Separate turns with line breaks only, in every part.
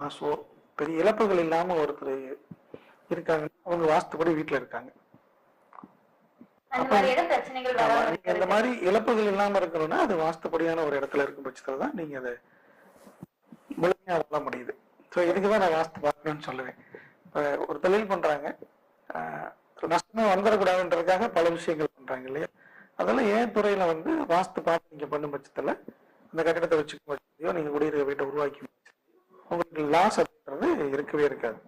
So பெரிய இழப்புகள் இல்லாம ஒருத்தர் இருக்காங்க. அவங்க வாஸ்துபடி வீட்டுல இருக்காங்க. இந்த. மாதிரி இழப்புகள் இல்லாம இருக்கணும்னா அது வாஸ்துபடியான ஒரு இடத்துல இருக்கும் பட்சத்துல தான் நீங்க அதை முழுமையா வாழ முடியுது. ஸோ இதுக்குதான் நான் வாஸ்து பார்க்கணும்னு சொல்லுவேன். இப்ப ஒரு தொழில் பண்றாங்க. ஆஹ், நஷ்டமே வந்துடக்கூடாதுன்றதுக்காக பல விஷயங்கள் பண்றாங்க இல்லையா? அதெல்லாம் ஏன் துறையில வந்து வாஸ்து பார்த்து நீங்க பண்ணும் பட்சத்துல அந்த கட்டிடத்தை வச்சுக்கும் பட்சத்தையோ நீங்க குடியிருக்க வீட்டை உருவாக்கி உங்களுக்கு லாஸ் அப்படின்றது இருக்கவே இருக்காது.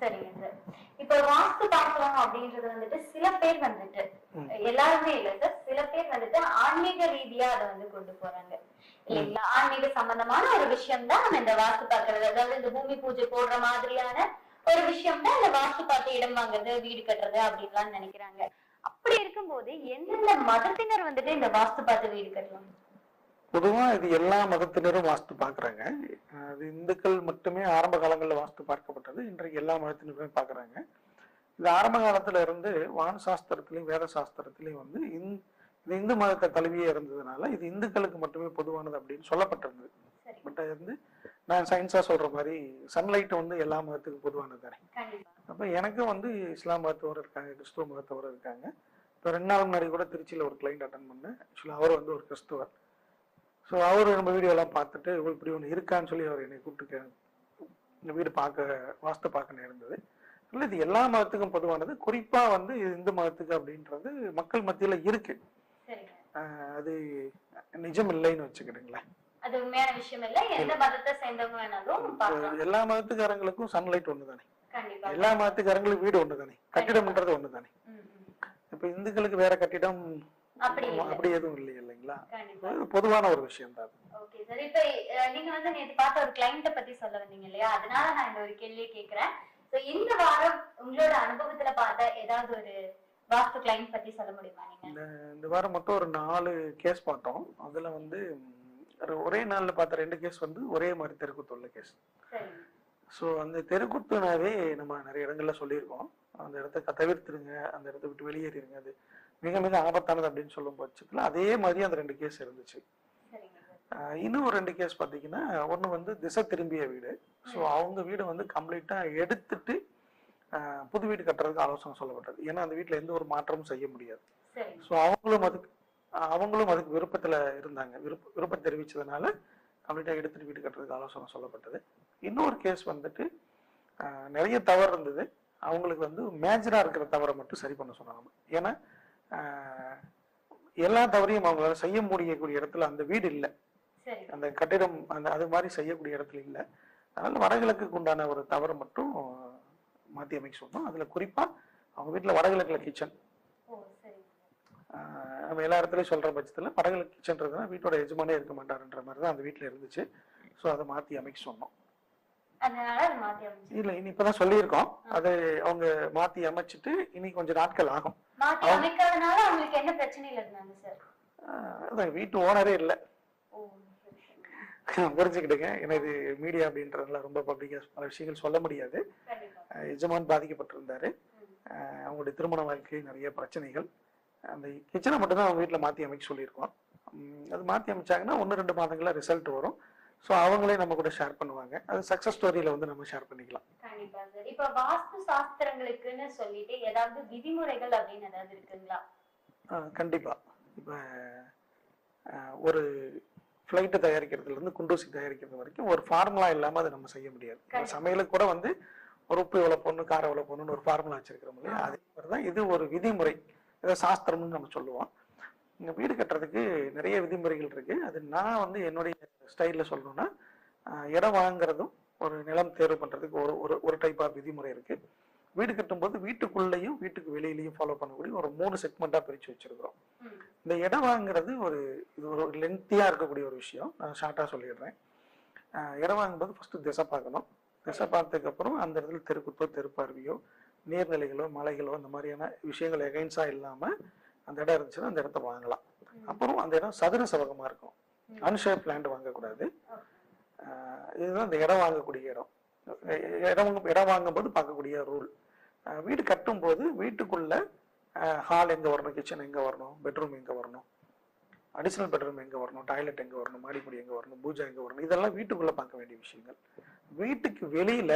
சரிங்க சார். இப்ப வாஸ்து பார்க்கலாம் அப்படின்றது வந்துட்டு சில பேர் வந்துட்டு எல்லாருமே இல்ல சார் சில பேர் வந்துட்டு ஆன்மீக ரீதியா அதை வந்து கொண்டு போறாங்க. இல்லைங்களா? ஆன்மீக சம்பந்தமான ஒரு விஷயம் தான் நம்ம இந்த வாஸ்து பார்க்கறது. அதாவது இந்த பூமி பூஜை போடுற மாதிரியான ஒரு விஷயம் தான் இந்த வாஸ்து பார்த்து இடம் வாங்குறது வீடு கட்டுறது அப்படின்லாம் நினைக்கிறாங்க. அப்படி இருக்கும்போது எந்தெந்த மதத்தினர் வந்துட்டு இந்த வாஸ்து பார்த்து வீடு கட்டலாம்?
பொதுவா இது எல்லா மதத்தினரும் வாஸ்து பார்க்கறாங்க. அது இந்துக்கள் மட்டுமே ஆரம்ப காலங்களில் வாஸ்து பார்க்கப்பட்டது. இன்றைக்கு எல்லா மதத்தினருமே பார்க்கறாங்க. இது ஆரம்ப காலத்துல இருந்து வான சாஸ்திரத்திலையும் வேத சாஸ்திரத்திலையும் வந்து இந்- இது இந்து மதத்தை தழுவியே இருந்ததுனால இது இந்துக்களுக்கு மட்டுமே பொதுவானது அப்படின்னு சொல்லப்பட்டிருந்தது. பட் அது வந்து நான் சயின்ஸா சொல்ற மாதிரி சன்லைட் வந்து எல்லா மதத்துக்கும் பொதுவானது தானே. அப்ப எனக்கும் வந்து இஸ்லாம் மதத்தவர் இருக்காங்க கிறிஸ்துவ மதத்தவர் இருக்காங்க. இப்போ ரெண்டு நாள் முன்னாடி கூட திருச்சியில ஒரு கிளைண்ட் அட்டன் பண்ணேன். ஆக்சுவலா அவர் வந்து ஒரு கிறிஸ்துவர். ஸோ அவர் நம்ம வீடியோ எல்லாம் பார்த்துட்டு "ஓ, இப்படி ஒன்று இருக்கான்னு சொல்லி அவர் என்னை கூப்பிட்டு இந்த வீடு பார்க்க வாஸ்து பார்க்க நேர்ந்தது. இல்லை இது எல்லா மதத்துக்கும் பொதுவானது. குறிப்பா வந்து இந்து மதத்துக்கு அப்படின்றது மக்கள் மத்தியில இருக்கு. அது நிஜம் இல்லைன்னு வச்சுக்கிடுங்களேன்.
அது உண்மையான விஷயம் இல்ல. எந்த மதத்தை சேர்ந்தவங்க வேணாலும் பார்க்கலாம்.
எல்லா மதத்துக்காரங்களுக்கும் சன்லைட் ஒன்று தானே எல்லா மதத்துக்காரங்களுக்கும் வீடு ஒன்று தானே கட்டிடம்ன்றது ஒன்று தானே. இப்ப இந்துக்களுக்கு வேற கட்டிடம்
அப்படி
எதுவும் இல்லை இல்லைங்களா? பொதுவான ஒரு விஷயம் தான்
ஓகே சார் இப்ப நீங்க வந்து நேத்து பார்த்த ஒரு கிளைண்ட பத்தி சொல்ல வந்தீங்க இல்லையா? அதனால நான் இந்த ஒரு கேள்வியை கேக்குறேன். சோ இந்த வாரம் உங்களோட அனுபவத்துல பார்த்த ஏதாவது ஒரு வாஸ்து கிளைண்ட் பத்தி சொல்ல முடியுமா நீங்க?
இந்த வாரம் மொத்தம் ஒரு நாலு கேஸ் பார்த்தோம். அதுல வந்து ஒரு- நாள்ல பார்த்த ரெண்டு கேஸ் வந்து ஒரே மாதிரி தெருக்குத்து உள்ள கேஸ் ஸோ அந்த தெருக்குத்துனாவே நம்ம நிறைய இடங்கள்ல சொல்லியிருக்கோம். அந்த இடத்த தவிர்த்துருங்க அந்த இடத்த விட்டு வெளியேறிடுங்க அது மிக மிக ஆபத்தானது அப்படின்னு சொல்லும் பட்சத்துல அதே மாதிரி அந்த ரெண்டு கேஸ் இருந்துச்சு. இன்னும் ஒரு ரெண்டு கேஸ் பார்த்தீங்கன்னா ஒன்று வந்து திசை திரும்பிய வீடு. ஸோ அவங்க வீடு வந்து கம்ப்ளீட்டாக எடுத்துட்டு புது வீடு கட்டுறதுக்கு ஆலோசனை சொல்லப்பட்டது. ஏன்னா அந்த வீட்டில் எந்த ஒரு மாற்றமும் செய்ய முடியாது. ஸோ அவங்களும் அதுக்கு அவங்களும் அதுக்கு விருப்பத்தில் இருந்தாங்க. விருப்ப விருப்பம் தெரிவிச்சதுனால கம்ப்ளீட்டாக எடுத்துட்டு வீடு கட்டுறதுக்கு ஆலோசனை சொல்லப்பட்டது. இன்னொரு கேஸ் வந்துட்டு நிறைய தவறு இருந்தது. அவங்களுக்கு வந்து மேஜராக இருக்கிற தவறை மட்டும் சரி பண்ண சொன்னாங்க. ஏன்னா எல்லா தவறையும் அவங்களால செய்ய முடியக்கூடிய இடத்துல அந்த வீடு இல்லை. அந்த கட்டிடம் அந்த அது மாதிரி செய்யக்கூடிய இடத்துல இல்லை. அதனால வடகிழக்குக்கு உண்டான ஒரு தவறை மட்டும் மாற்றி அமைக்க சொன்னோம் அதுல குறிப்பா அவங்க வீட்டுல வடகிழக்குல கிச்சன் நம்ம எல்லா இடத்துலயும் சொல்ற பட்சத்துல வடகிழக்கு கிச்சன்றதுனா வீட்டோட எஜமானே இருக்க மாட்டாருன்ற மாதிரி தான் அந்த வீட்டுல இருந்துச்சு. ஸோ அதை மாத்தி அமைக்க சொன்னோம்
அதனால அது மாத்தி அமைச்சு
இல்ல இனி இப்பதான் சொல்லியிருக்கோம். அது அவங்க மாத்தி அமைச்சிட்டு இனி கொஞ்சம் நாட்கள் ஆகும். அதான் வீட்டு ஓனரே இல்லை. புரிஞ்சுக்கிடுங்க ஏன்னா இது மீடியா அப்படின்றதுல ரொம்ப பப்ளிக்கா பல விஷயங்கள் சொல்ல முடியாது. எஜமான் பாதிக்கப்பட்டிருந்தாரு. அவங்களுடைய திருமண வாழ்க்கை நிறைய பிரச்சனைகள். அந்த கிச்சனை மட்டும்தான் அவங்க வீட்டில் மாற்றி அமைக்க சொல்லியிருக்கோம். அது மாற்றி அமைச்சாங்கன்னா ஒன்று ரெண்டு மாதங்களில் ரிசல்ட் வரும். ஸோ அவங்களே நம்ம கூட ஷேர் பண்ணுவாங்க. அது சக்ஸஸ் ஸ்டோரியில் வந்து நம்ம ஷேர் பண்ணிக்கலாம்.
கண்டிப்பா சார் இப்ப வாஸ்து சாஸ்திரங்களுக்குன்னு சொல்லிட்டு ஏதாவது விதிமுறைகள் அப்படின்னு ஏதாவது இருக்குங்களா?
கண்டிப்பா. இப்போ ஒரு ஃப்ளைட்டு தயாரிக்கிறதுலேருந்து குண்டூசி தயாரிக்கிறது வரைக்கும் ஒரு ஃபார்முலா இல்லாமல் அதை நம்ம செய்ய முடியாது. சமையலுக்கு கூட வந்து ஒரு உப்பு எவ்வளோ போடணும் காரம் எவ்வளோ போடணும்னு ஒரு ஃபார்முலா வச்சிருக்கிறோம் இல்லையா? அதே மாதிரி தான் இது ஒரு விதிமுறை. இதை சாஸ்திரம்னு நம்ம சொல்லுவோம். இங்கே வீடு கட்டுறதுக்கு நிறைய விதிமுறைகள் இருக்குது அது நான் வந்து என்னுடைய ஸ்டைலில் சொல்லணும்னா இடம் வாங்குறதும் ஒரு நிலம் தேர்வு பண்ணுறதுக்கு ஒரு ஒரு ஒரு டைப் ஆஃப் விதிமுறை இருக்குது வீடு கட்டும்போது வீட்டுக்குள்ளேயும் வீட்டுக்கு வெளியிலையும் ஃபாலோ பண்ணக்கூடிய ஒரு மூணு செக்மெண்ட்டாக பிரித்து வச்சுருக்கிறோம். இந்த இடம் வாங்குறது ஒரு இது ஒரு லென்த்தியாக இருக்கக்கூடிய ஒரு விஷயம். நான் ஷார்ட்டாக சொல்லிடுறேன். இடம் வாங்கும்போது ஃபஸ்ட்டு திசை பார்க்கணும். திசை பார்த்ததுக்கப்புறம் அந்த இடத்துல தெருக்குத்தோ தெருப்பார்வையோ நீர்நிலைகளோ மலைகளோ அந்த மாதிரியான விஷயங்கள் எகைன்ஸாக இல்லாமல் அந்த இடம் இருந்துச்சுன்னா அந்த இடத்த வாங்கலாம். அப்புறம் அந்த இடம் சதுர சவகமாக இருக்கும். அன்ஷேப் லேண்ட் வாங்கக்கூடாது. இதுதான் இந்த இடம் வாங்கக்கூடிய இடம். இடம் இடம் வாங்கும்போது பார்க்கக்கூடிய ரூல் வீடு கட்டும்போது வீட்டுக்குள்ள ஹால் எங்க வரணும் கிச்சன் எங்க வரணும் பெட்ரூம் எங்க வரணும் அடிஷனல் பெட்ரூம் எங்க வரணும் டாய்லெட் எங்க வரணும் மாடிப்படி எங்க வரணும் பூஜா எங்க வரணும் இதெல்லாம் வீட்டுக்குள்ள பார்க்க வேண்டிய விஷயங்கள். வீட்டுக்கு வெளியில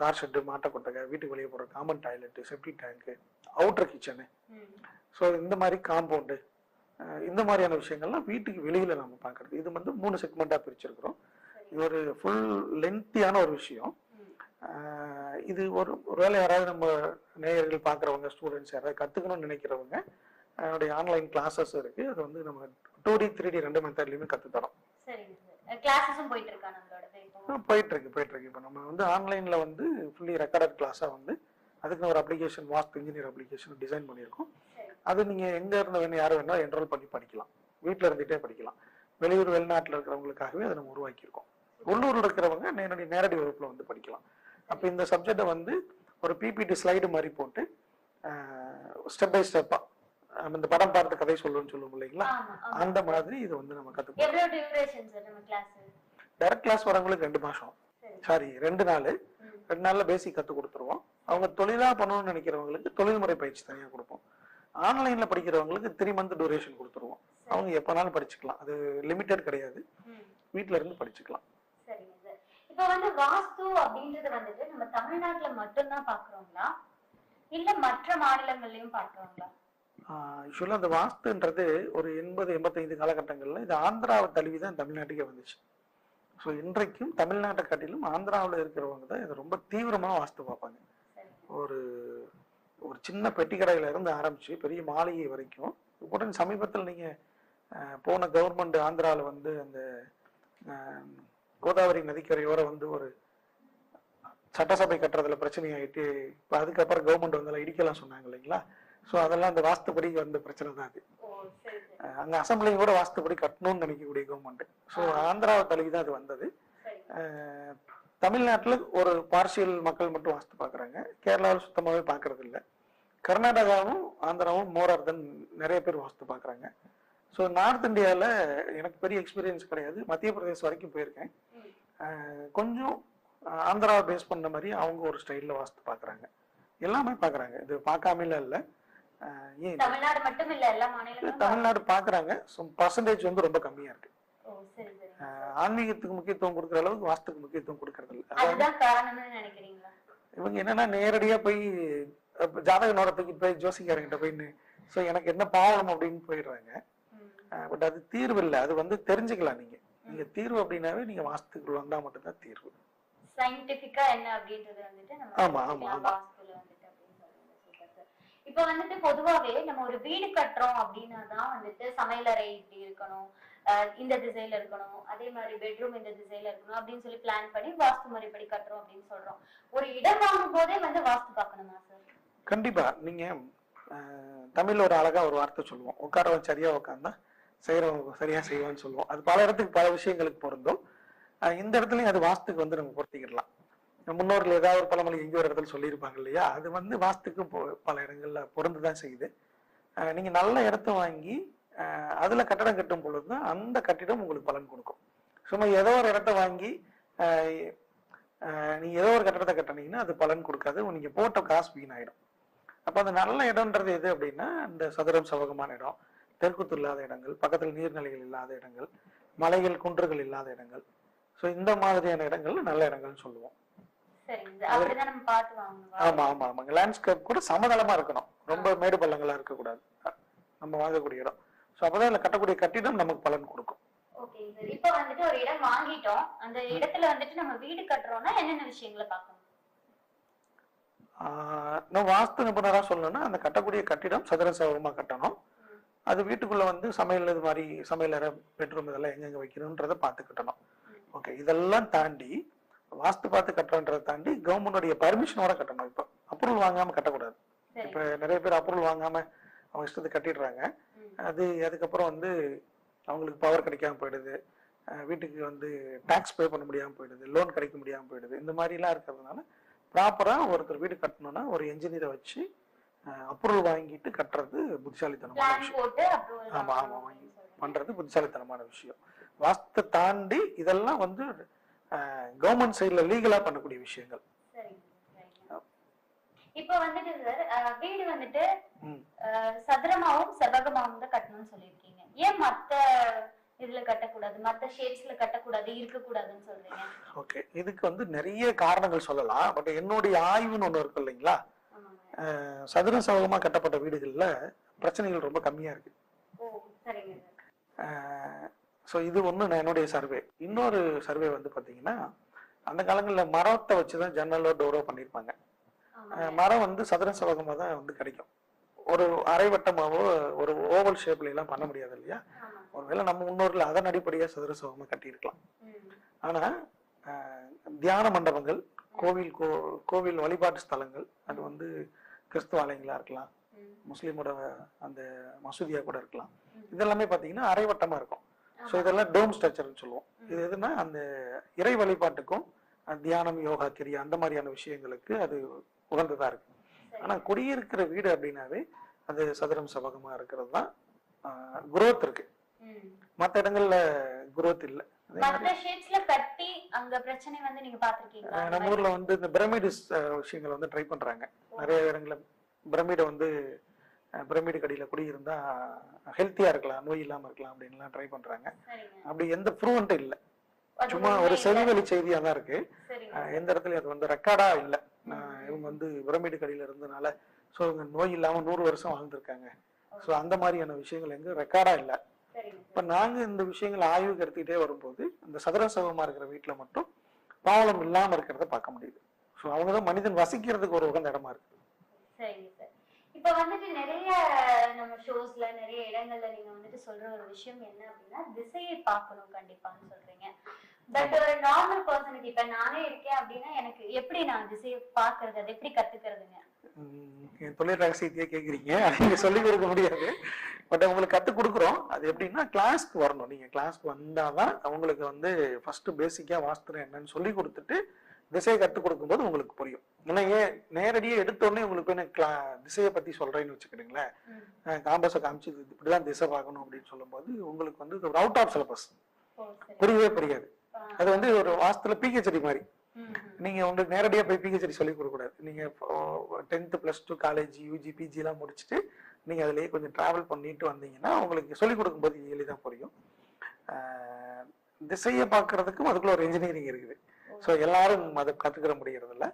கார் ஷெட்டு மாட்ட கொட்டகை வீட்டுக்கு வெளியே போகிற common toilet septic tank outer kitchen. So இந்த மாதிரி காம்பவுண்டு இந்த மாதிரியான விஷயங்கள்லாம் வீட்டுக்கு வெளியில நம்ம பார்க்கறது. இது வந்து மூணு செக்மெண்ட்டாக பிரிச்சிருக்கிறோம்.
சரி.
இது ஒரு ஃபுல் லென்த்தியான ஒரு விஷயம். இது ஒரு ஒருவேளை யாராவது நம்ம நேயர்கள் பார்க்குறவங்க ஸ்டூடெண்ட்ஸ் யாராவது கற்றுக்கணும்னு நினைக்கிறவங்க என்னுடைய ஆன்லைன் கிளாஸஸ் இருக்கு. அது வந்து நம்ம டூ டி த்ரீ டி ரெண்டு மெத்தட்லையுமே கற்றுத்தரோம்
கிளாஸஸும் போயிட்டு இருக்கா நம்மளோட இப்போ?
போயிட்டு இருக்கு போயிட்டு இருக்கு. இப்போ நம்ம வந்து ஆன்லைன்ல வந்து ஃபுல்லி ரெக்கார்டட் கிளாஸாக வந்து அதுக்கு ஒரு application Vastu engineer application design பண்ணியிருக்கோம். அது நீங்க எங்க இருந்து வேணும் யார் வேணா என்ரோல் பண்ணி படிக்கலாம். வீட்ல இருந்துட்டே படிக்கலாம். வெளியூர் வெளிநாட்டுல இருக்கிறவங்களுக்காகவே அதை நம்ம உருவாக்கியிருக்கோம். உள்ளூர்ல இருக்கிறவங்க நேரடி நேரடி வகுப்புல வந்து படிக்கலாம். அப்ப இந்த சப்ஜெக்டை வந்து ஒரு பிபிடி ஸ்லைடு மாதிரி போட்டு ஸ்டெப் பை ஸ்டெப்பா இந்த படம் பார்த்து கதை சொல்லுன்னு சொல்லுவோம் இல்லைங்களா? அந்த மாதிரி இது வந்து நம்ம
கிளாஸ்
டைரக்ட் கிளாஸ் வரவங்களுக்கு ரெண்டு மாசம்.
சரி.
ரெண்டு நாள். ரெண்டு நாள்ல பேசிக் கத்து கொடுத்துருவோம். அவங்க தொழிலா பண்ணணும்னு நினைக்கிறவங்களுக்கு தொழில்முறை பயிற்சி தனியா கொடுப்போம். ஆன்லைன்ல படிக்கிறவங்களுக்கு த்ரீ மந்த் டூரேஷன் கொடுத்துருவோம். அவங்க எப்பனாலும் படிச்சுக்கலாம். அது லிமிட்டட் கிடையாது.
ம்.
வீட்ல இருந்து படிச்சுக்கலாம்.
இப்போ வந்து வாஸ்து அப்படின்றது வந்துட்டு நம்ம தமிழ்நாட்டுல மட்டும்தான் பாக்குறோங்களா இல்ல மற்ற மாநிலங்கள்லயும் பாக்குறோங்களா
யூஸ்வலாக அந்த வாஸ்துன்றது ஒரு எண்பது எண்பத்தைந்து காலகட்டங்களில் இது ஆந்திராவை தழுவி தான் தமிழ்நாட்டுக்கே வந்துச்சு. ஸோ இன்றைக்கும் தமிழ்நாட்டை காட்டிலும் ஆந்திராவில் இருக்கிறவங்க தான் இதை ரொம்ப தீவிரமாக வாஸ்து பார்ப்பாங்க. ஒரு ஒரு சின்ன பெட்டி கடையில இருந்து ஆரம்பிச்சு பெரிய மாளிகை வரைக்கும் உடனே சமீபத்தில் நீங்க போன கவர்மெண்ட் ஆந்திராவில் வந்து அந்த கோதாவரி நதிக்கரையோர வந்து ஒரு சட்டசபை கட்டுறதுல பிரச்சனை ஆகிட்டு இப்போ அதுக்கப்புறம் கவர்மெண்ட் வந்து எல்லாம் இடிக்கலாம் சொன்னாங்க இல்லைங்களா? ஸோ அதெல்லாம் அந்த வாஸ்துப்படி வந்த பிரச்சனை தான் அது.
அங்கே சரி
அசம்பிளியும் கூட வாஸ்துப்படி கட்டணும்னு நினைக்கக்கூடிய கவர்மெண்ட் ஸோ ஆந்திராவை தழுவி தான் அது வந்தது. தமிழ்நாட்டில் ஒரு பார்சியல் மக்கள் மட்டும் வாஸ்து பார்க்குறாங்க கேரளாவில் சுத்தமாகவே பார்க்கறது இல்லை கர்நாடகாவும் ஆந்திராவும் மோரார் தன் நிறைய பேர் வாஸ்து பார்க்குறாங்க ஸோ நார்த் இந்தியாவில் எனக்கு பெரிய எக்ஸ்பீரியன்ஸ் கிடையாது. மத்திய பிரதேஷ் வரைக்கும் போயிருக்கேன். கொஞ்சம் ஆந்திராவை பேஸ் பண்ண மாதிரி அவங்க ஒரு ஸ்டைலில் வாஸ்து பார்க்குறாங்க எல்லாமே பார்க்குறாங்க இது பார்க்காமலாம் இல்லை.
தமிழ்நாடு மட்டும் இல்ல எல்லா மாநிலங்களும்
தமிழ்நாடு பார்க்கறாங்க ஸோ பர்சன்டேஜ் வந்து ரொம்ப கம்மியா இருக்கு. ஆன்மீகத்துக்கு முக்கியத்துவம் கொடுக்குற அளவுக்கு வாஸ்துக்கு முக்கியத்துவம் கொடுக்கறது இல்லை. அதாவது
அதுதான் காரணம்னு நினைக்கிறீங்களா?
இவங்க என்னன்னா நேரடியா போய் ஜாதக நோடத்துக்கு போய் ஜோசிக்காரங்கிட்ட போய் ஸோ எனக்கு என்ன பாவம் அப்படின்னு போயிடுறாங்க. பட் அது தீர்வு இல்லை. அது வந்து தெரிஞ்சுக்கலாம் நீங்க. நீங்க தீர்வு அப்படின்னாவே நீங்க வாஸ்துக்குள்ள வந்தா மட்டும்தான் தீர்வு.
சயின்டிபிக்கா என்ன அப்படின்றது வந்துட்டு
ஆமா, ஆமா.
வாஸ்துல வந்துட்டு அப்படின்னு சொல்றீங்க சூப்பர் சார் இப்போ வந்துட்டு பொதுவாவே நம்ம ஒரு வீடு கட்டுறோம் அப்படின்னா தான் வந்துட்டு சமையலறை இப்படி இருக்கணும். இந்த திசையில இருக்கணும். அதே மாதிரி பெட்ரூம் இந்த திசையில இருக்கணும் அப்படின்னு சொல்லி பிளான் பண்ணி வாஸ்து முறைப்படி கட்டுறோம் அப்படின்னு சொல்றோம். ஒரு இடம் வாங்கும் போதே வந்து வாஸ்து பார்க்கணுமா சார்
கண்டிப்பா. நீங்க தமிழ்ல ஒரு அழகா ஒரு வார்த்தை சொல்லுவோம். உட்காரவன் சரியா உட்காந்தா செய்யறவன் சரியா செய்வான்னு சொல்லுவோம். அது பல இடத்துக்கு பல விஷயங்களுக்கு பொருந்தும். இந்த இடத்துலயும் அது வாஸ்துக்கு வந்து நம்ம பொருத்திக்கிடலாம். முன்னோர்கள் ஏதாவது ஒரு பழமொழி எங்கேயோ ஒரு இடத்துல சொல்லியிருப்பாங்க இல்லையா? அது வந்து வாஸ்துக்கு பல இடங்களில் பொருந்து தான் செய்யுது நீங்கள் நல்ல இடத்த வாங்கி அதில் கட்டடம் கட்டும் பொழுது தான் அந்த கட்டிடம் உங்களுக்கு பலன் கொடுக்கும். சும்மா ஏதோ ஒரு இடத்த வாங்கி நீங்கள் ஏதோ ஒரு கட்டடத்தை கட்டினீங்கன்னா அது பலன் கொடுக்காது. நீங்கள் போட்ட காசு வீணாயிடும். அப்போ அந்த நல்ல இடம்ன்றது எது அப்படின்னா இந்த சதுரம் சவகமான இடம் தெற்குத்து இல்லாத இடங்கள் பக்கத்தில் நீர்நிலைகள் இல்லாத இடங்கள் மலைகள் குன்றுகள் இல்லாத இடங்கள். ஸோ இந்த மாதிரியான இடங்கள் நல்ல இடங்கள்னு சொல்லுவோம். ஆமா ஆமா ஆமாங்க. லேண்ட்ஸ்கேப் கூட சமதளமா இருக்கணும். ரொம்ப மேடு பள்ளங்களா இருக்கக்கூடாது. நம்ம வாங்கக்கூடிய இடம். ஸோ அப்பதான் இதுல கட்டக்கூடிய கட்டிடம் நமக்கு பலன் கொடுக்கும்.
ஓகே சார் இப்போ வந்துட்டு ஒரு இடம் வாங்கிட்டோம். அந்த இடத்துல வந்துட்டு நம்ம வீடு கட்டுறோம்னா என்னென்ன விஷயங்களை பார்க்கணும்
ஆஹ் நான் வாஸ்து நிபுணரா சொல்லணும்னா அந்த கட்டக்கூடிய கட்டிடம் சதுர சவகமா கட்டணும். அது வீட்டுக்குள்ள வந்து சமையல் இது மாதிரி சமையலறை பெட்ரூம் இதெல்லாம் எங்கெங்க வைக்கணுன்றதை பார்த்து கட்டணும். ஓகே இதெல்லாம் தாண்டி வாஸ்து பார்த்து கட்டுறன்றதை தாண்டி கவர்மெண்டோடைய பர்மிஷனோட கட்டணும் இப்போ. அப்ரூவல் வாங்காம கட்டக்கூடாது. இப்போ நிறைய பேர் அப்ரூவல் வாங்காம அவங்க இஷ்டத்துக்கு கட்டிடுறாங்க. அது அதுக்கப்புறம் வந்து அவங்களுக்கு பவர் கிடைக்காம போயிடுது. வீட்டுக்கு வந்து டாக்ஸ் பே பண்ண முடியாம போயிடுது. லோன் கிடைக்க முடியாம போயிடுது. இந்த மாதிரிலாம் இருக்கிறதுனால ப்ராப்பரா ஒருத்தர் வீடு கட்டணும்னா ஒரு என்ஜினியரை வச்சு அப்ரூவல் வாங்கிட்டு கட்டுறது புத்திசாலித்தனமான விஷயம்.
போட்டு அப்ரூவல்
ஆமா, ஆமா, பண்றது புத்திசாலித்தனமான விஷயம். வாஸ்து தாண்டி இதெல்லாம் வந்து கவர்மெண்ட் சைட்ல லீகலா பண்ணக்கூடிய விஷயங்கள்.
இப்போ வந்துட்டு சார் வீடு வந்துட்டு சதுரமாவும் செவ்வகமாவும் தான் கட்டணும்னு சொல்லியிருக்கீங்க. ஏன் மத்த இதுல கட்டக்கூடாது? மத்த ஷேப்ஸ்ல கட்டக்கூடாது இருக்கக்கூடாதுன்னு சொல்றீங்க?
ஓகே இதுக்கு வந்து நிறைய காரணங்கள் சொல்லலாம். பட் என்னுடைய ஆய்வுன்னு ஒண்ணு இருக்கு இல்லைங்களா? சதுர சவகமா கட்டப்பட்ட வீடுகள்ல பிரச்சனைகள் ரொம்ப கம்மியா இருக்கு. ஸோ இது ஒன்று நான் என்னுடைய சர்வே இன்னொரு சர்வே வந்து பார்த்தீங்கன்னா அந்த காலங்களில் மரத்தை வச்சு தான் ஜன்னலோ டோரோ பண்ணியிருப்பாங்க மரம் வந்து சதுர சவகமாக தான் வந்து கிடைக்கும். ஒரு அரைவட்டமாவோ ஒரு ஓவல் ஷேப்ல எல்லாம் பண்ண முடியாது இல்லையா? ஒருவேளை நம்ம முன்னோர்கள் அதன் அடிப்படையாக சதுர சவகமாக கட்டியிருக்கலாம்.
ம்.
ஆனா அஹ், தியான மண்டபங்கள் கோவில் கோ கோவில் வழிபாட்டு ஸ்தலங்கள் அது வந்து கிறிஸ்துவ ஆலயங்களா இருக்கலாம் முஸ்லீமோட அந்த மசூதியா கூட இருக்கலாம். இதெல்லாமே பார்த்தீங்கன்னா அரைவட்டமா இருக்கும். ஸோ. இதெல்லாம் டோம் ஸ்ட்ரக்சர்னு சொல்லுவோம். இது எதுனா அந்த இறை வழிபாட்டுக்கும் தியானம் யோகா கிரியா அந்த மாதிரியான விஷயங்களுக்கு அது உகந்ததா இருக்கு
சரி.
ஆனா குடியிருக்கிற வீடு அப்படின்னாவே அது சதுரம் சபகமா இருக்கிறது தான் குரோத் இருக்கு. மற்ற இடங்கள்ல குரோத் இல்லை நம்ம ஊர்ல வந்து இந்த பிரமிடு விஷயங்கள் வந்து ட்ரை பண்றாங்க நிறைய இடங்கள்ல பிரமிடை வந்து பிரமிடு கடியில குடியிருந்தா ஹெல்த்தியா இருக்கலாம் நோய் இல்லாம இருக்கலாம் அப்படின்லாம் ட்ரை பண்றாங்க.
சரிங்க.
அப்படி எந்த ப்ரூவன்ட்டும் இல்லை. சும்மா ஒரு. செவிவெளி செய்தியா தான் இருக்கு. எந்த இடத்துலயும் அது வந்து ரெக்கார்டா இல்ல. இவங்க வந்து பிரமிடு கடியில இருந்தனால ஸோ இவங்க நோய் இல்லாம நூறு வருஷம் வாழ்ந்திருக்காங்க. ஸோ அந்த மாதிரியான விஷயங்கள் எங்க ரெக்கார்டா இல்ல. இப்ப நாங்க இந்த விஷயங்களை ஆய்வுக்கு எடுத்துக்கிட்டே வரும்போது இந்த சதுர சவமா இருக்கிற வீட்டுல மட்டும் பாவலம் இல்லாம இருக்கிறத பார்க்க முடியுது. ஸோ அவங்க தான் மனிதன் வசிக்கிறதுக்கு ஒரு உகந்த இடமா இருக்கு.
இப்ப வந்துட்டு நிறைய நம்ம ஷோஸ்ல நிறைய இடங்கள்ல நீங்க வந்துட்டு சொல்ற ஒரு விஷயம் என்ன அப்படின்னா திசையை பார்க்கணும் கண்டிப்பான்னு சொல்றீங்க. பட் ஒரு நார்மல் பர்சனுக்கு இப்ப நானே இருக்கேன் அப்படின்னா எனக்கு எப்படி நான் திசையை பாக்குறது அது எப்படி கத்துக்கிறதுங்க?
தொழில் ரகசியத்தையே கேக்குறீங்க. நீங்க சொல்லி கொடுக்க முடியாது. பட் உங்களுக்கு கற்றுக் கொடுக்குறோம். அது எப்படின்னா கிளாஸ்க்கு வரணும். நீங்க கிளாஸ்க்கு வந்தாதான் அவங்களுக்கு வந்து ஃபர்ஸ்ட் பேசிக்கா வாஸ்திரம் என்னன்னு சொல்லி கொடுத்துட்டு திசையை கற்றுக் கொடுக்கும்போது உங்களுக்கு புரியும். ஏன்னா ஏன் நேரடியாக எடுத்தோடனே உங்களுக்கு நான் கிளா திசையை பத்தி சொல்றேன்னு வச்சுக்கிடுங்களேன்
ம்.
காம்பஸை காமிச்சு இப்படிதான் திசை பார்க்கணும் அப்படின்னு சொல்லும்போது உங்களுக்கு வந்து ஒரு அவுட் ஆஃப் சிலபஸ் புரியவே புரியாது. அது வந்து ஒரு வாஸ்துல பிஹெச்டி மாதிரி.
ம், ம்.
நீங்க உங்களுக்கு நேரடியா போய் பிஹெச்டி சொல்லி கொடுக்க கூடாது நீங்க tenth plus two college UG PG எல்லாம் முடிச்சுட்டு நீங்க அதுலயே கொஞ்சம் டிராவல் பண்ணிட்டு வந்தீங்கன்னா உங்களுக்கு சொல்லி கொடுக்கும்போது எளிதா புரியும். திசையை பார்க்கறதுக்கும் அதுக்குள்ள ஒரு இன்ஜினியரிங் இருக்குது. ஸோ எல்லாரும் அதை கத்துக்கிற முடியறது இல்ல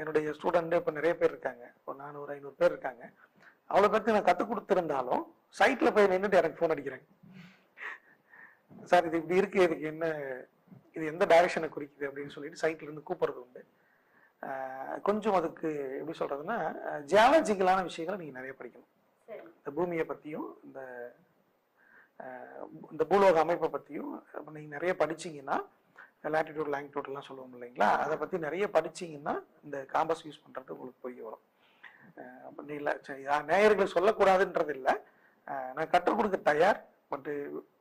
என்னுடைய ஸ்டூடெண்ட் இப்போ நிறைய பேர் இருக்காங்க. ஒரு நானூறு ஐநூறு பேர் இருக்காங்க. அவ்வளோ பேருக்கு நான் கற்றுக் கொடுத்துருந்தாலும் சைட்ல போய் நின்றுட்டு எனக்கு ஃபோன் அடிக்கிறாங்க. சார் இது இப்படி இருக்கு. இதுக்கு என்ன இது எந்த டைரக்ஷனை குறிக்குது அப்படின்னு சொல்லிட்டு சைட்ல இருந்து கூப்பிடுறது உண்டு. கொஞ்சம் அதுக்கு எப்படி சொல்றதுன்னா ஜியாலஜிக்கலான விஷயங்களை நீங்க நிறைய படிக்கணும். இந்த பூமியை பத்தியும் இந்த இந்த பூலோக அமைப்பை பத்தியும் அப்ப நீங்க நிறைய படிச்சீங்கன்னா லாட்டிடியூட் லாங்கிடியூட் எல்லாம் சொல்லுவோம் இல்லைங்களா? அதை பத்தி நிறைய படிச்சீங்கன்னா இந்த காம்பஸ் யூஸ் பண்றது உங்களுக்கு புரிய வரும். ஆஹ் அப்ப நீ இல்ல சரி நேயர்களுக்கு சொல்லக்கூடாதுன்றது இல்லை. நான் கற்றுக் கொடுக்க தயார் பட்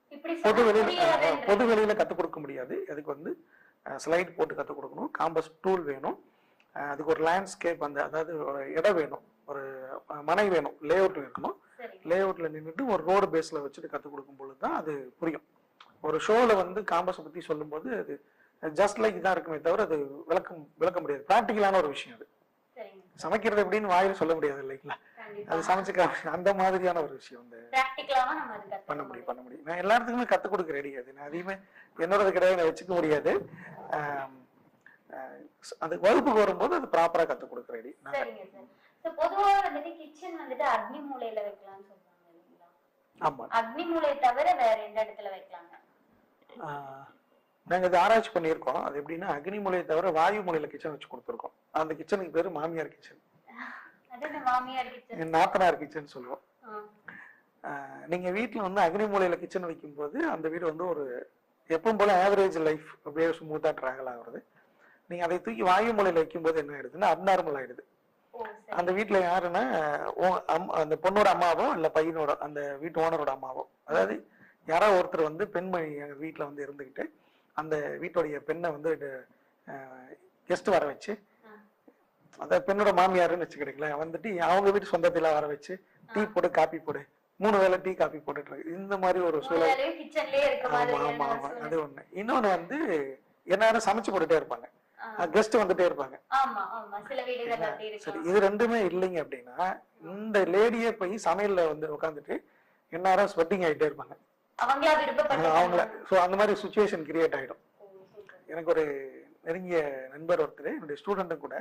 இப்படி
பொது வெளியில பொது வெளியில கற்றுக் கொடுக்க முடியாது. அதுக்கு வந்து ஸ்லைட் போட்டு கற்றுக் கொடுக்கணும். காம்பஸ் டூல் வேணும். அதுக்கு ஒரு லேண்ட்ஸ்கேப் அந்த அதாவது ஒரு இடம் வேணும். ஒரு மனை வேணும். லே அவுட் இருக்கணும் லே அவுட்ல நின்றுட்டு ஒரு ரோடு பேஸ்ல வச்சுட்டு கற்றுக் கொடுக்கும் பொழுது தான் அது புரியும். ஒரு ஷோல வந்து காம்பஸை பத்தி சொல்லும்போது அது ஜஸ்ட் லைக் தான் இருக்குமே தவிர அது விளக்கம் விளக்க முடியாது. ப்ராக்டிக்கலான ஒரு விஷயம் அது. சமைக்கிறது எப்படின்னு வாயில சொல்ல முடியாது இல்லைங்களா? அது சமைச்சு காமி- அந்த மாதிரியான ஒரு விஷயம்
அது கத்துக்க
பண்ண முடியும். பண்ண முடியும். நான் எல்லாத்துக்குமே கற்றுக் கொடுக்க ரெடி அது நான் அதிகமே என்னோடது கிடையாது நான் வச்சுக்க முடியாது. அந்த வகுப்புக்கு வரும்போது அது ப்ராப்பரா கற்றுக் கொடுக்க ரெடி நான்
சரிங்க சார். சோ பொதுவா வந்துட்டு கிச்சன் வந்துட்டு அக்னி மூலையில வைக்கலாம்னு சொல்றாங்க இல்லைங்களா?
ஆமா.
அக்னி மூலையை தவிர வேற எந்த இடத்துல வைக்கலாங்க?
ஆஹ் நாங்க இது ஆராய்ச்சி பண்ணியிருக்கோம். அது எப்படின்னா அக்னி மூலையை தவிர வாயு மூலையில கிச்சன் வச்சு கொடுத்துருக்கோம். அந்த கிச்சனுக்கு பேரு மாமியார் கிச்சன் நாத்தனார் கிச்சன் சொல்லுவோம். நீங்க வீட்ல வந்து அக்னி மூலையில கிச்சன் வைக்கும்போது அந்த வீடு வந்து ஒரு எப்பவும் போல ஆவரேஜ் லைஃப் அப்படியே ஸ்மூத்தா டிராவல் ஆகுறது. நீங்க அதை தூக்கி வாயு மூலையில வைக்கும்போது என்ன ஆயிடுதுன்னா அப்நார்மல் ஆயிடுது. அந்த வீட்ல யாருன்னா அந்த பொண்ணோட அம்மாவோ இல்ல பையனோட அந்த வீட்டு ஓனரோட அம்மாவோ. அதாவது யாரோ ஒருத்தர் வந்து பெண்மணி எங்க வீட்ல வந்து இருந்துகிட்டு அந்த வீட்டுடைய பெண்ணை வந்து கெஸ்ட் வர வச்சு. அந்த பெண்ணோட மாமியாருன்னு வச்சுக்கிறீங்களேன் வந்துட்டு அவங்க வீட்டு சொந்தத்தில வர வச்சு டீ போடு காப்பி போடு மூணு வேளை டீ காப்பி போட்டுட்டு இருக்கு. இந்த மாதிரி ஒரு சூழல். ஆமா ஆமா ஆமா. அது ஒண்ணு. இன்னொன்னு வந்து எல்லாரும் சமைச்சு போட்டுட்டே இருப்பாங்க. கெஸ்ட் வந்துட்டே இருப்பாங்க. சரி இது ரெண்டுமே இல்லைங்க அப்படின்னா இந்த லேடியே போய் சமையல்ல வந்து உட்காந்துட்டு எல்லாரும் ஸ்வெட்டிங் ஆயிட்டே இருப்பாங்க.
அவங்களா விருப்பப்பட்டு
அவங்கள
பண்ணுவாங்க.
ஸோ அந்த மாதிரி சுச்சுவேஷன் கிரியேட் ஆகிடும். எனக்கு ஒரு நெருங்கிய நண்பர் ஒருத்தர் என்னுடைய ஸ்டூடெண்ட்டும் கூட.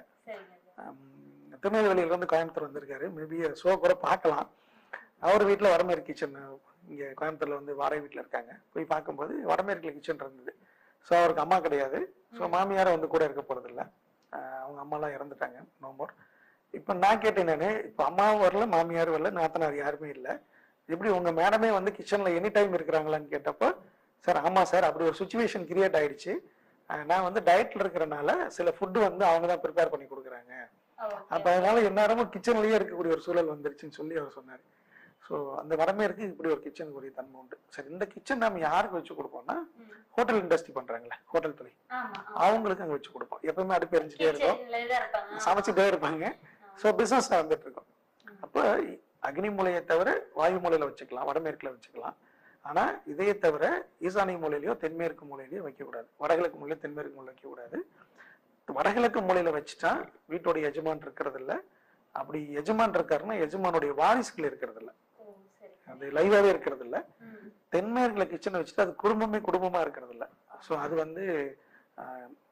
திருநெல்வேலியிலேருந்து கோயம்புத்தூர் வந்திருக்காரு. மேபி ஷோ கூட பார்க்கலாம். அவர் வீட்டில் வடமேற்கு கிச்சன் இங்கே கோயம்புத்தூர்ல வந்து வாடகை வீட்டில் இருக்காங்க. போய் பார்க்கும்போது வடமேற்குல கிச்சன் இருந்தது. ஸோ அவருக்கு அம்மா கிடையாது. ஸோ மாமியாரை வந்து கூட இருக்க போகிறதில்ல அவங்க அம்மாலாம் இறந்துட்டாங்க. நோமோர் இப்போ நான் கேட்டேன் நான் இப்போ அம்மாவும் வரல மாமியாரும் வரல நாத்தனார் யாருமே இல்லை. எப்படி உங்கள் மேடமே வந்து கிச்சனில் எனி டைம் இருக்கிறாங்களான்னு கேட்டப்போ சார் ஆமாம் சார் அப்படி ஒரு சுச்சுவேஷன் கிரியேட் ஆயிடுச்சு. நான் வந்து டயட்ல இருக்கிறனால சில ஃபுட்டு வந்து அவங்க தான் ப்ரிப்பேர் பண்ணி கொடுக்குறாங்க. அப்ப அதனால எந்நேரமும் கிச்சன்லயே இருக்கக்கூடிய ஒரு சூழல் வந்துருச்சுன்னு சொல்லி அவர் சொன்னார். ஸோ அந்த வடமேற்கு இப்படி ஒரு கிச்சனுக்குரிய தன்மை உண்டு. சரி இந்த கிச்சன் நம்ம யாருக்கு வச்சு கொடுப்போம்னா ஹோட்டல் இண்டஸ்ட்ரி பண்றாங்களே ஹோட்டல்
ஆமா
அவங்களுக்கு அங்க வச்சு கொடுப்போம். எப்பவுமே அடுப்பு எரிஞ்சிட்டே இருக்கும். சமைச்சிட்டே இருப்பாங்க. ஸோ பிசினஸ் வந்துட்டு இருக்கும். அப்போ அக்னி மூலையை தவிர வாயு மூலையில வச்சுக்கலாம் வடமேற்குல வச்சுக்கலாம். ஆனா இதையே தவிர ஈசானிய மூலையிலயோ தென்மேற்கு மூலையிலயோ வைக்கக்கூடாது வடகிழக்கு மூலையில தென்மேற்கு மூலையில வைக்கக்கூடாது வடகிழக்கு மூலையில வச்சுட்டா வீட்டோட எஜமான் இருக்கிறது இல்ல அப்படி எஜமான் இருக்காருன்னா எஜமானுடைய வாரிசுகள் இருக்கிறது இல்ல அது லைவாவே இருக்கிறது இல்ல. தென்மேற்குல கிச்சனை வச்சுட்டு அது குடும்பமே குடும்பமா இருக்கிறது இல்ல ஸோ அது வந்து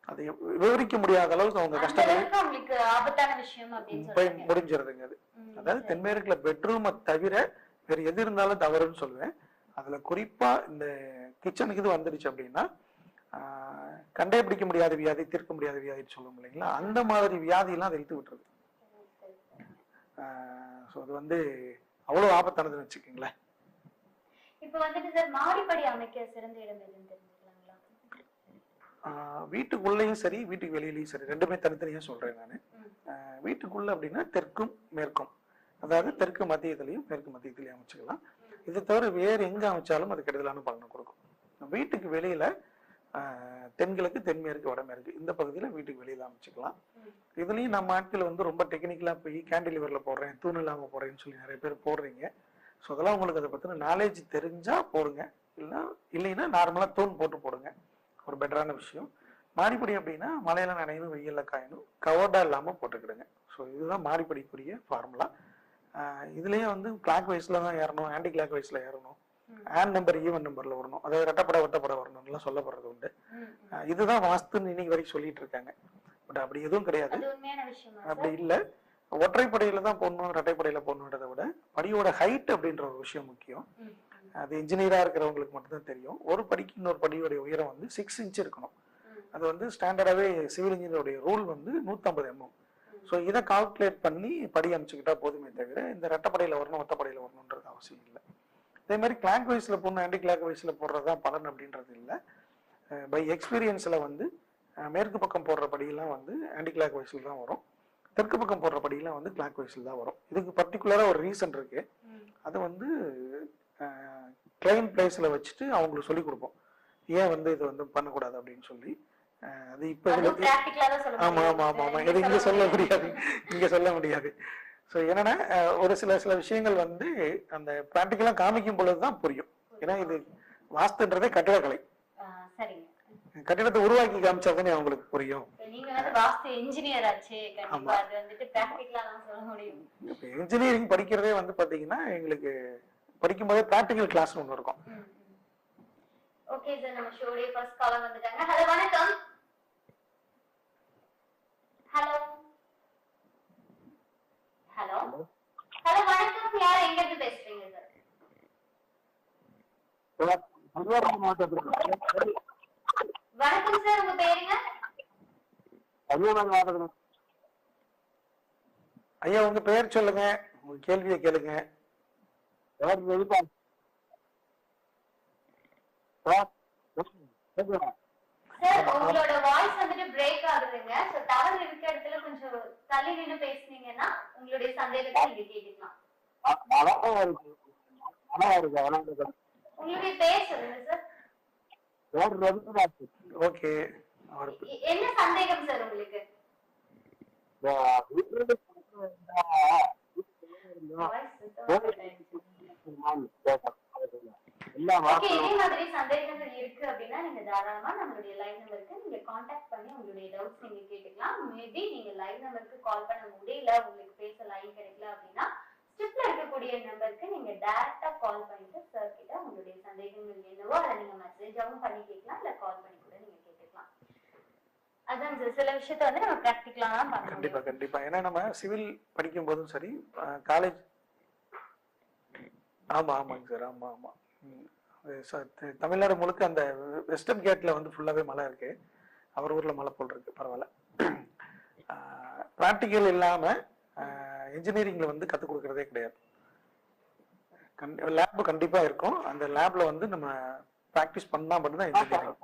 அதை விவரிக்க முடியாத அளவுக்கு அவங்க
சொல்றீங்க.
முடிஞ்சிருதுங்க அது. அதாவது. தென்மேற்குல பெட்ரூமை தவிர வேற எது இருந்தாலும் தவறுன்னு சொல்லுவேன். அதுல குறிப்பா இந்த கிச்சனுக்கு இது வந்துடுச்சு அப்படின்னா கண்டே பிடிக்க முடியாத வியாதி தீர்க்க முடியாத வியாதின்னு சொல்லுவோம் இல்லைங்களா? அந்த மாதிரி வியாதியெல்லாம் அதை இழுத்து விட்டுருது. ஸோ அது வந்து அவ்வளவு ஆபத்தானதுன்னு வச்சுக்கோங்களேன்.
இப்ப வந்துட்டு சார் மாடிப்படி அமைக்க சிறந்த இடம் எதுன்னு
வீட்டுக்குள்ளேயும் சரி வீட்டுக்கு வெளியிலையும் சரி ரெண்டுமே தனித்தனியாக சொல்கிறேன் நான். வீட்டுக்குள்ளே அப்படின்னா தெற்கும் மேற்கும். அதாவது தெற்கு மத்தியத்திலையும் மேற்கு மத்தியத்திலையும் அமைச்சுக்கலாம். இதை தவிர வேறு எங்கே அமைச்சாலும் அது கெடுதலான பலனை கொடுக்கும். வீட்டுக்கு வெளியில் தென்கிழக்கு தென்மேற்கு வடமேற்கு இந்த பகுதியில் வீட்டுக்கு வெளியில் அமைச்சுக்கலாம். இதுலேயும் நம்ம ஆட்கள் வந்து ரொம்ப டெக்னிக்கலாக போய் கேண்டிலிவரில் போடுறேன் தூண் இல்லாமல் போடுறேன்னு சொல்லி நிறைய பேர் போடுறீங்க. ஸோ அதெல்லாம் உங்களுக்கு அதை பற்றின நாலேஜ் தெரிஞ்சால் போடுங்க. இல்லைன்னா இல்லைன்னா நார்மலாக தூண் போட்டு போடுங்க. ஒரு பெட்டரான விஷயம். மாடிப்படி அப்படின்னா மழையில நனையணும் வெயில்ல காயணும். கவர்டா இல்லாம போட்டுக்கிடுங்க. ஸோ இதுதான் மாடிப்படிக்குரிய ஃபார்முலா இதுலயே வந்து கிளாக் வைஸ்ல தான் ஏறணும் ஆன்டி கிளாக் வைஸ்ல ஏறணும். ஆன் நம்பர் ஈவன் நம்பர்ல வரணும். அதாவது ரெட்டப்பட வட்டப்பட வரணும்லாம் சொல்லப்படுறது உண்டு. இதுதான் வாஸ்துன்னு இன்னைக்கு வரைக்கும் சொல்லிட்டு இருக்காங்க. பட் அப்படி எதுவும் கிடையாது. அப்படி இல்ல. ஒற்றைப்படையில தான் போடணும் ரெட்டைப்படையில போடணுன்றதை விட படியோட ஹைட் அப்படின்ற ஒரு விஷயம் முக்கியம். அது இன்ஜினியரா இருக்கிறவங்களுக்கு மட்டும்தான் தெரியும். ஒரு படிக்கு இன்னொரு படியோடைய உயரம் வந்து சிக்ஸ் இன்ச் இருக்கணும். அது வந்து ஸ்டாண்டர்டாவே சிவில் இன்ஜினியருடைய ரூல் வந்து 150 எம்எம் ஸோ இதை கால்குலேட் பண்ணி படி அமைச்சுக்கிட்டா போதுமே தவிர இந்த ரெட்டப்படையில வரணும் ஒத்தப்படையில வரணுன்றது அவசியம் இல்லை. அதே மாதிரி கிளாக் வைஸ்ல போடணும் ஆன்டி கிளாக் வைஸ்ல போடுறதுதான் பலன் அப்படின்றது இல்லை. பை எக்ஸ்பீரியன்ஸ்ல வந்து மேற்கு பக்கம் போடுற படியெல்லாம் வந்து ஆன்டி கிளாக் வைஸ்ல தான் வரும். தெற்கு பக்கம் போடுற படியெல்லாம் வந்து கிளாக் வைஸ்ல தான் வரும். இதுக்கு பர்டிகுலரா ஒரு ரீசன் இருக்கு.
ம்.
அது வந்து கிளைன் பிளேஸ்ல வச்சுட்டு அவங்களுக்கு சொல்லி கொடுப்போம். ஏன் வந்து இது வந்து பண்ணக்கூடாது அப்படின்னு சொல்லி. அது இப்போ
அதுவும்
இதுல
practical ஆ தான் சொல்ல
ஆமா
முடியும்.
ஆமா ஆமா ஆமா.
இங்க
இது இங்க சொல்ல முடியாது. இங்க சொல்ல முடியாது. ஸோ என்னன்னா ஒரு சில சில விஷயங்கள் வந்து அந்த ப்ராக்டிக்கலா காமிக்கும் பொழுதுதான் புரியும். ஏன்னா இது வாஸ்துன்றதே கட்டிடக்கலை. கட்டிடத்தை உருவாக்கி காமிச்சா தானே அவங்களுக்கு புரியும்.
தான்
இன்ஜினியரிங் படிக்கிறதே வந்து பாத்தீங்கன்னா எங்களுக்கு படிக்கும்போதே ப்ராக்டிக்கல் கிளாஸ் ஒன்று இருக்கும்.
ஓகே சார் நம்ம ஷோடைய ஃபர்ஸ்ட் காலர் வந்துட்டாங்க. ஹலோ வணக்கம். ஹலோ ஹலோ ஹலோ வணக்கம். யார் எங்க இருந்து பேசுறீங்க சார் வணக்கம் சார் உங்க பேருங்க
ஐயா உங்க பெயர் சொல்லுங்க. உங்க கேள்வியை கேளுங்க.
யார்? சார்
உங்களோட வாய்ஸ் வந்துட்டு பிரேக் ஆகுதுங்க. சோ டவர் இருக்க இடத்துல கொஞ்சம் தள்ளி நின்னு பேசுனீங்கன்னா உங்களுடைய சந்தேகத்தை நீங்க கேட்டுக்கலாம். உங்களுடைய பேர் சொல்லுங்க சார்
ஓகே
என்ன சந்தேகம் சார் உங்களுக்கு?
வீட்டுல
இதே மாதிரி சந்தேகங்கள் இருக்கு அப்படின்னா நீங்க தாராளமா நம்மளுடைய லைவ் நம்பருக்கு நீங்க காண்டாக்ட் பண்ணி உங்களுடைய டவுட்ஸ் நீங்க கேட்டுக்கலாம். மேபி நீங்க லைவ் நம்பருக்கு கால் பண்ண முடியல உங்களுக்கு பேச லைன் கிடைக்கல அப்படின்னா ஸ்ட்ரிப்ல இருக்கக்கூடிய நம்பருக்கு நீங்க டைரக்டா கால் பண்ணிட்டு சார் கிட்ட உங்களுடைய சந்தேகங்கள் என்னவோ அதை நீங்க மெசேஜாவும் பண்ணி கேட்கலாம் இல்ல கால் பண்ணி கூட நீங்க கேட்டுக்கலாம். அதான் சார் சில விஷயத்த வந்து நம்ம ப்ராக்டிக்கலா
கண்டிப்பா. கண்டிப்பா. ஏன்னா நம்ம சிவில் படிக்கும் போதும் சரி காலேஜ் ஆமா ஆமாங்க சார். ஆமா ஆமா. ம். த- தமிழ்நாடு முழுக்க அந்த வெஸ்டர்ன் கேட்ல வந்து ஃபுல்லாவே மழை இருக்கு. அவர் ஊர்ல மழை போல் இருக்கு. பரவாயில்ல. ப்ராக்டிக்கல் இல்லாம இன்ஜினியரிங்ல வந்து கற்றுக் கொடுக்கறதே கிடையாது. லேப் கண்டிப்பா இருக்கும். அந்த லேப்ல வந்து நம்ம ப்ராக்டிஸ் பண்ணா மட்டும்தான் இன்ஜினியரிங்